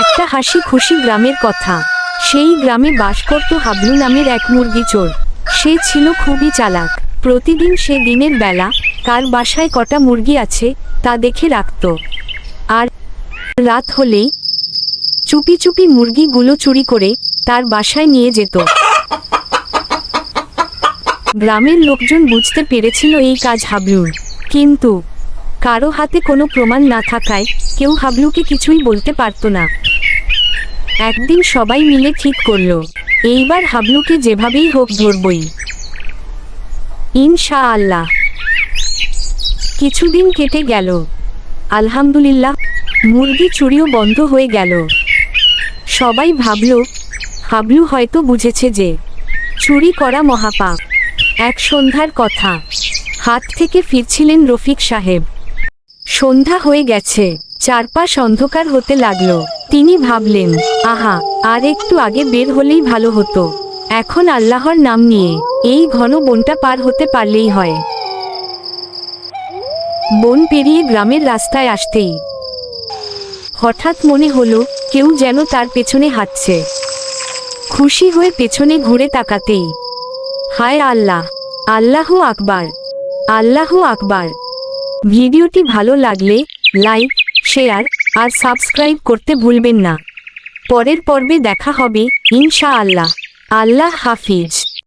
একটা হাসি খুশি গ্রামের কথা। সেই গ্রামে বাস করত হাবলু নামের এক মুরগি চোর। সে ছিল খুবই চালাক। প্রতিদিন সে দিনের বেলা কার বাসায় কটা মুরগি আছে তা দেখে রাখত। আর রাত হলেই চুপি চুপি মুরগিগুলো চুরি করে তার বাসায় নিয়ে যেত। গ্রামের লোকজন বুঝতে পেরেছিল এই কাজ হাবলুর। কিন্তু কারও হাতে কোনো প্রমাণ না থাকায় কেউ হাবলুকে কিছুই বলতে পারত না। একদিন সবাই মিলে ঠিক করল, এইবার হাবলুকে যেভাবেই হোক ধরবই। ইনশা আল্লাহ কিছুদিন কেটে গেল। আলহামদুলিল্লাহ, মুরগি চুরিও বন্ধ হয়ে গেল। সবাই ভাবল, হাবলু হয়তো বুঝেছে যে, চুরি করা মহাপাপ। এক সন্ধ্যার কথা। হাত থেকে ফিরছিলেন রফিক সাহেব। সন্ধ্যা হয়ে গেছে। চারপাশ অন্ধকার হতে লাগল। তিনি ভাবলেন, আহা, আর একটু আগে বের হলেই ভালো হতো। এখন আল্লাহর নাম নিয়ে এই ঘন বনটা পার হতে পারলেই হয়। বন পেরিয়ে গ্রামের রাস্তায় আসতেই হঠাৎ মনে হলো, কেউ যেন তার পেছনে হাঁটছে। খুশি হয়ে পেছনে ঘুরে তাকাতেই, হায় আল্লাহ আল্লাহ আকবার আল্লাহ আকবার। ভিডিওটি ভালো লাগলে লাইক শেয়ার আর সাবস্ক্রাইব করতে ভুলবেন না। পরের পর্বে দেখা হবে ইনশা আল্লাহ আল্লাহ হাফিজ।